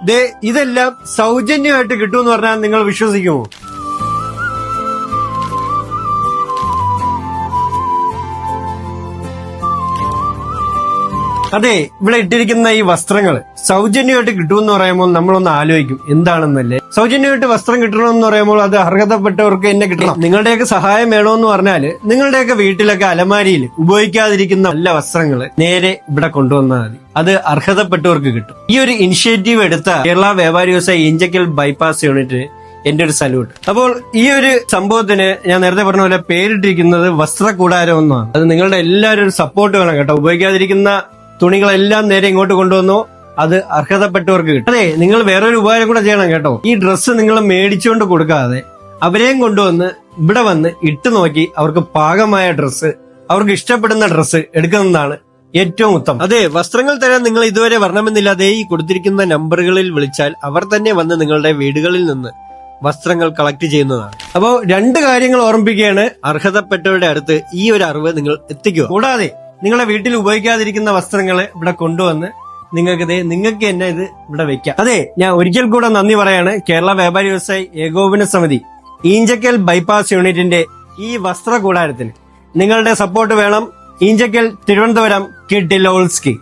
ദേ ഇതെല്ലാം സൗജന്യമായിട്ട് കിട്ടുമെന്ന് പറഞ്ഞാൽ നിങ്ങൾ വിശ്വസിക്കുമോ? അതെ ഇവിടെ ഇട്ടിരിക്കുന്ന ഈ വസ്ത്രങ്ങൾ സൗജന്യമായിട്ട് കിട്ടുമെന്ന് പറയുമ്പോൾ നമ്മളൊന്ന് ആലോചിക്കും എന്താണെന്നല്ലേ? സൗജന്യമായിട്ട് വസ്ത്രം കിട്ടണമെന്ന് പറയുമ്പോൾ അത് അർഹതപ്പെട്ടവർക്ക് എന്നെ കിട്ടണം. നിങ്ങളുടെയൊക്കെ സഹായം വേണമെന്ന് പറഞ്ഞാൽ നിങ്ങളുടെയൊക്കെ വീട്ടിലൊക്കെ അലമാരിയിൽ ഉപയോഗിക്കാതിരിക്കുന്ന നല്ല വസ്ത്രങ്ങൾ നേരെ ഇവിടെ കൊണ്ടുവന്നാൽ മതി. അത് അർഹതപ്പെട്ടവർക്ക് കിട്ടും. ഈ ഒരു ഇനിഷ്യേറ്റീവ് എടുത്ത കേരള വ്യാപാരി വ്യവസായ ഇഞ്ചക്കൽ ബൈപ്പാസ് യൂണിറ്റ് എന്റെ ഒരു സല്യൂട്ട്. അപ്പോൾ ഈ ഒരു സംഭവത്തിന് ഞാൻ നേരത്തെ പറഞ്ഞ പോലെ പേരിട്ടിരിക്കുന്നത് വസ്ത്രകൂടാരം എന്നാണ് അത് നിങ്ങളുടെ എല്ലാവരും ഒരു സപ്പോർട്ട് വേണം കേട്ടോ. ഉപയോഗിക്കാതിരിക്കുന്ന തുണികളെല്ലാം നേരെ ഇങ്ങോട്ട് കൊണ്ടുവന്നു. അത് അർഹതപ്പെട്ടവർക്ക് കിട്ടും. അതെ നിങ്ങൾ വേറൊരു ഉപകാരം കൂടെ ചെയ്യണം കേട്ടോ. ഈ ഡ്രസ്സ് നിങ്ങൾ മേടിച്ചുകൊണ്ട് കൊടുക്കാതെ അവരെയും കൊണ്ടുവന്ന് ഇവിടെ വന്ന് ഇട്ട് നോക്കി അവർക്ക് പാകമായ ഡ്രസ്സ് അവർക്ക് ഇഷ്ടപ്പെടുന്ന ഡ്രസ്സ് എടുക്കുന്നതാണ് ഏറ്റവും ഉത്തമം. അതെ വസ്ത്രങ്ങൾ തരാൻ നിങ്ങൾ ഇതുവരെ വരണമെന്നില്ലാതെ ഈ കൊടുത്തിരിക്കുന്ന നമ്പറുകളിൽ വിളിച്ചാൽ അവർ തന്നെ വന്ന് നിങ്ങളുടെ വീടുകളിൽ നിന്ന് വസ്ത്രങ്ങൾ കളക്ട് ചെയ്യുന്നതാണ്. അപ്പോൾ രണ്ട് കാര്യങ്ങൾ ഓർമ്മിപ്പിക്കുകയാണ്. അർഹതപ്പെട്ടവരുടെ അടുത്ത് ഈ ഒരു അറിവ് നിങ്ങൾ എത്തിക്കുക. കൂടാതെ നിങ്ങളെ വീട്ടിൽ ഉപയോഗിക്കാതിരിക്കുന്ന വസ്ത്രങ്ങൾ ഇവിടെ കൊണ്ടുവന്ന് നിങ്ങൾക്ക് നിങ്ങൾക്ക് തന്നെ ഇത് ഇവിടെ വെക്കാം. അതെ ഞാൻ ഒരിക്കൽ കൂടെ നന്ദി പറയാണ്. കേരള വ്യാപാരി വ്യവസായി ഏകോപന സമിതി ഈഞ്ചക്കൽ ബൈപ്പാസ് യൂണിറ്റിന്റെ ഈ വസ്ത്ര കൂടാരത്തിന്. നിങ്ങളുടെ സപ്പോർട്ട് വേണം. ഈഞ്ചക്കൽ തിരുവനന്തപുരം കിഡിലോൾസ്കി.